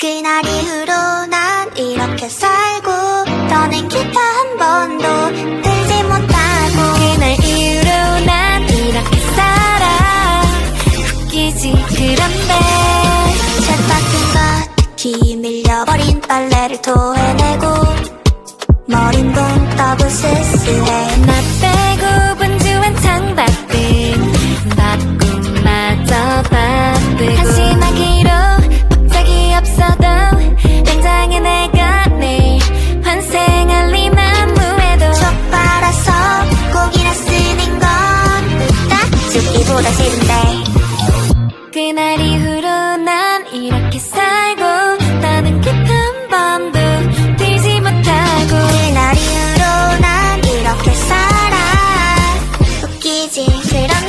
그날 이후로 난 이렇게 살고 더는 기타 한 번도 들지 못하고 그날 이후로 난 이렇게 살아. 웃기지 그런데 세탁기가 특히 밀려버린 빨래를 토해내고 머린 붕 떠고 스스해 나 죽기보다 싫은데. 그날 이후로 난 이렇게 살고 나는 깊은 밤도 뛰지 못하고 그날 이후로 난 이렇게 살아. 웃기지 그런